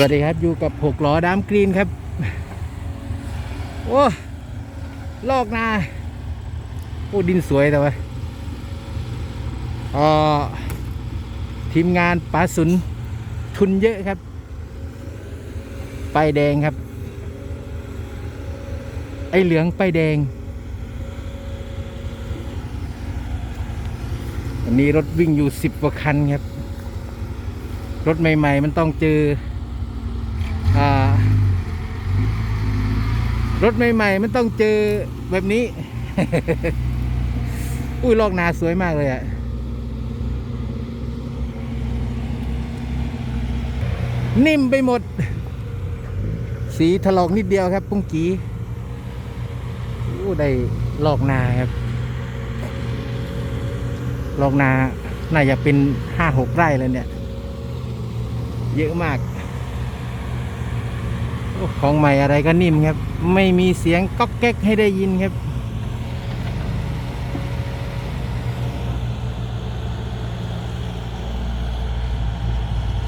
วัสดีครับอยู่กับหกล้อดามกรีนครับ โอ้ลอกนาโอ้ดินสวยแต่ว่าอ่อทีมงานปลาสุนทุนเยอะครับไปายแดงครับ ไอเหลืองไปายแดงวันนี้รถวิ่งอยู่สิบกว่าคันครับ รถใหม่ ๆ มันต้องเจอ รถใหม่ๆมันต้องเจอแบบนี้ อุ้ยลอกนาสวยมากเลยอะนิ่มไปหมด สีถลอกนิดเดียวครับ ปุ้งกีอู้ได้ลอกนาครับ ลอกนา น่าจะเป็นห้าหกไร่แล้วเนี่ย เยอะมาก ของใหม่อะไรก็นิ่มครับ ไม่มีเสียงก๊อกแก๊กให้ได้ยินครับ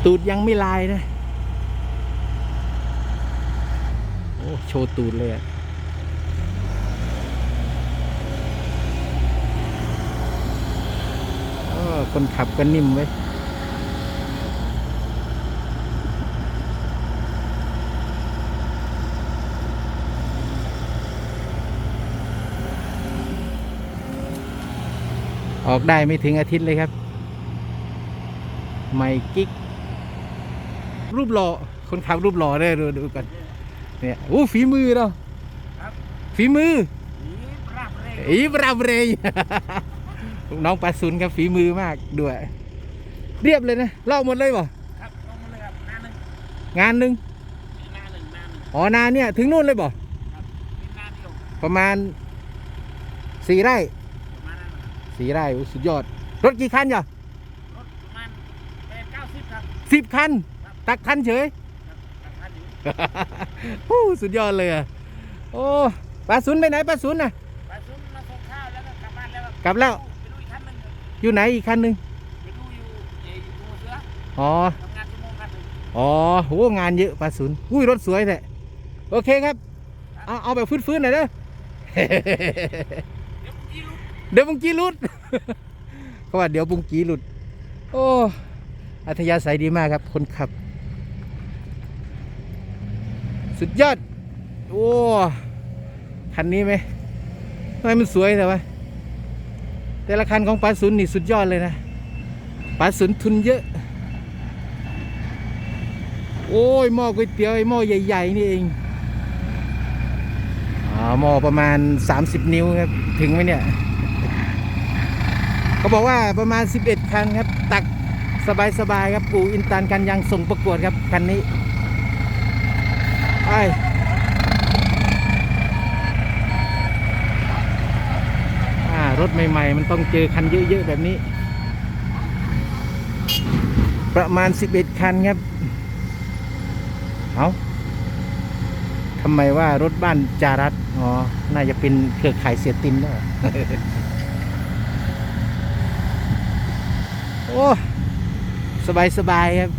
ตูดยังไม่ลายนะโอ้โชว์ตูดเลยอะคนขับก็นิ่มไว้ ออกได้ไม่ถึงอาทิตย์เลยครับ ไม่กิ๊ก รูปหล่อคนขับรูปหล่อได้ดูดูกันเนี่ยโอ้ฝีมือเราครับฝีมือนี่ปรับเร่งอีบราเบรยน้องปลาซุนครับฝีมือมากด้วย เรียบเลยนะลอกหมดเลยบ่ครับลงมาเลยครับหน้าหนึ่งงานหนึ่งหน้าหนึ่งหน้าหนึ่งอ๋อนาเนี่ยถึงนู่นเลยบ่ครับเป็นหน้าเดียวประมาณสี่ไร่ สี่ไร่โอ้สุดยอด รถกี่คันจ้ะรถประมาณแปดเก้าสิบครับ สิบคันตักคันเฉยครับราคาอยู่โอ้สุดยอดเลยอะโอ้ปลาซุนไปไหนปลาซุนน่ะ ไปซุ้มมาส่งข้าวแล้วก็กลับบ้านแล้วกลับแล้ว ไปดูอีกคันหนึ่งอยู่ไหนอีกคันหนึ่งไปดูอยู่เอ่ออยู่หัวเสืออ๋อ ทำงานชั่วโมงคันหนึ่งอ๋อโหงานเยอะปลาซุนอุ้ยรถสวยแท้โอเคครับ เอาเอาแบบฟื้นๆหน่อยเด้อ เดี๋ยวผมยี่ลุกเดี๋ยวปุงกี้หลุดเขาว่าเดี๋ยวปุงกี้หลุด โอ้อัธยาศัยดีมากครับคนขับ สุดยอด โอ้คันนี้ไหมทำไมมันสวยแต่ว่าแต่ละคันของปลาสุนนี่สุดยอดเลยนะปลาสุนทุนเยอะ โอ้ยหม้อก๋วยเตี๋ยวไอ้หม้อใหญ่ ๆ นี่เองอ่าหม้อประมาณ 30 นิ้วครับ ถึงไหมเนี่ย เขาบอกว่าประมาณ 11 คันครับ ตักสบายๆครับ ปูอินตันกันยังส่งประกวดครับ คันนี้ไปอ่ารถใหม่ ๆ มันต้องเจอคันเยอะๆแบบนี้ ประมาณ 11 คันครับ เอาทำไมว่ารถบ้านจารัตอ๋อ น่าจะเป็นเครือข่ายเสียตินแล้ว โอ้สบายสบายครับ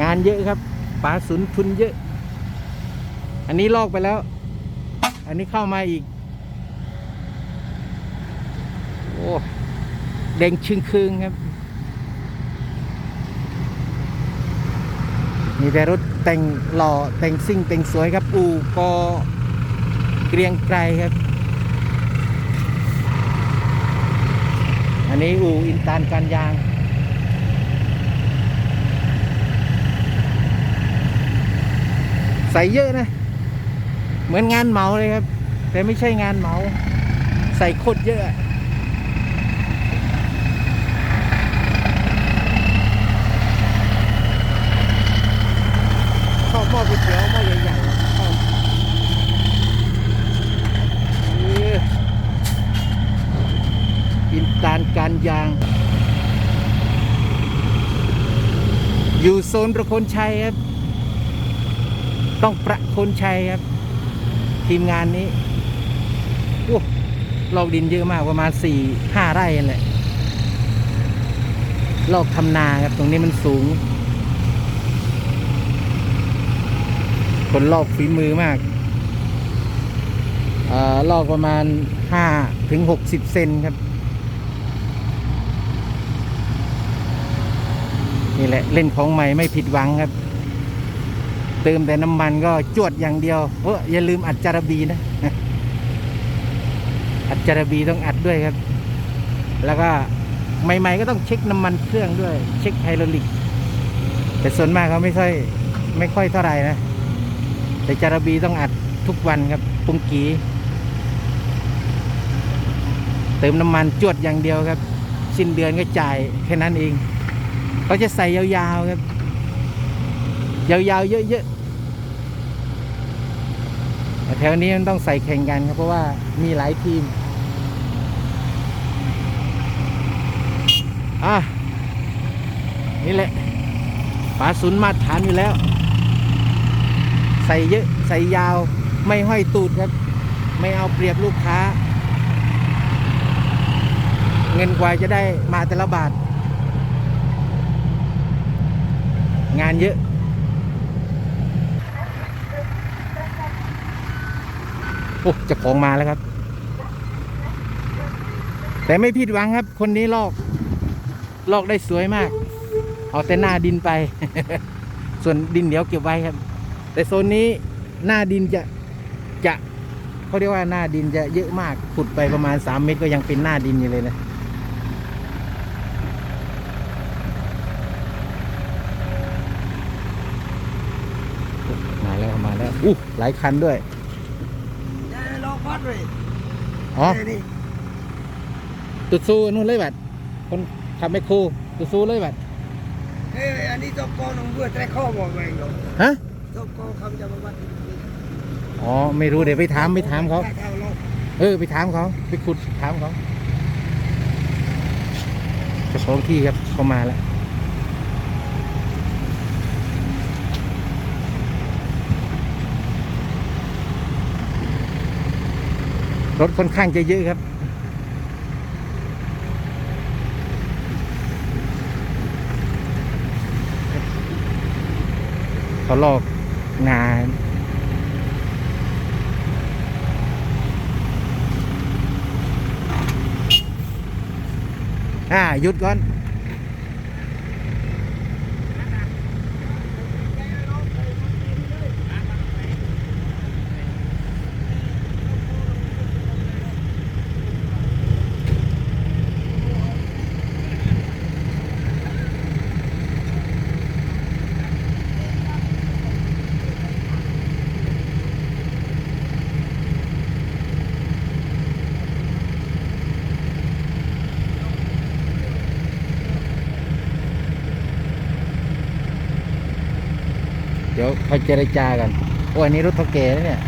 งานเยอะครับปลาสุนทุนเยอะ อันนี้ลอกไปแล้ว อันนี้เข้ามาอีก โอ้แดงชึงคืงครับ มีแต่รถแต่งหล่อแต่งซิ่งแต่งสวยครับ อูกอเกรียงไกรครับ นนี้อูอินตานการยาง ใส่เยอะนะ เหมือนงานเหมาเลยครับ แต่ไม่ใช่งานเหมา ใส่โคตรเยอะอะชอบหม้อก๋วยเตี๋ยวหม้อใหญ่ๆชอบเออ อินตานการยาง อยู่โซนประโคนชัยครับ ต้องประโคนชัยครับ ทีมงานนี้โอ้ลอกดินเยอะมากประมาณสี่ห้าไร่นั่นแหละลอกทำนาครับ ตรงนี้มันสูง คนลอกฝีมือมากอ่อลอกประมาณห้าถึงหกสิบเซนครับ นี่แหละเล่นของใหม่ไม่ผิดหวังครับ เติมแต่น้ำมันก็จวดอย่างเดียวเอออย่าลืมอัดจารบีนะ อัดจารบีต้องอัดด้วยครับ แล้วก็ใหม่ๆก็ต้องเช็คน้ำมันเครื่องด้วย เช็คไฮดรอลิก แต่ส่วนมากเขาไม่ค่อยไม่ค่อยเท่าไหร่นะ แต่จารบีต้องอัดทุกวันครับปุงกีเติมน้ำมันจวดอย่างเดียวครับ สิ้นเดือนก็จ่ายแค่นั้นเอง เขาจะใส่ยาวๆครับ ยาวๆเยอะๆแต่แถวนี้มันต้องใส่แข่งกันครับ เพราะว่ามีหลายทีม อะ นี่แหละปลาสุนมาตรฐานอยู่แล้ว ใส่เยอะ ใส่ยาวไม่ห้อยตูดครับ ไม่เอาเปรียบลูกค้า เงินกว่าจะได้มาแต่ละบาท งานเยอะ โอ้จะของมาแล้วครับ แต่ไม่ผิดหวังครับ คนนี้ลอก ลอกได้สวยมาก เอาแต่หน้าดินไป ส่วนดินเดี๋ยวเก็บไว้ครับ แต่โซนนี้หน้าดินจะจะเขาเรียกว่าหน้าดินจะเยอะมากขุดไปประมาณ 3 เมตรก็ยังเป็นหน้าดินอยู่เลยนะ มาแล้วมาแล้ว อู้หลายคันด้วย Ya lo phát rồi. อ๋อ Đây đi. ตุดซูนู่นเลยบัดคนขับแมคโครตุดซูเลยบัด Ê, anh đi cho con ông vừa tay kho mọi người rồi. ฮะ Cho con không cho mà bắt. อ๋อไม่รู้เดี๋ยวไปถามไปถามเขา Tay theo lo. เออไปถามเขาไปขุดถามเขาเจ้าของที่ครับเขามาแล้ว รถค่อนข้างจะเยอะครับ เขาลอกงานอ่าหยุดก่อน เดี๋ยวค่อยเจรจากันโอ้ยอันนี้รถเท่าแก่แล้วเนี่ย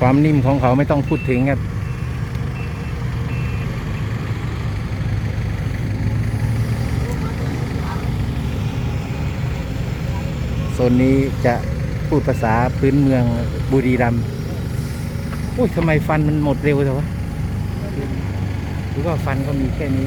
ความนิ่มของเขาไม่ต้องพูดถึงครับ ซนนี้จะพูดภาษาพื้นเมืองบุรีรัมย์โอ้ยทำไมฟันมันหมดเร็วจังวะหรือว่าฟันก็มีแค่นี้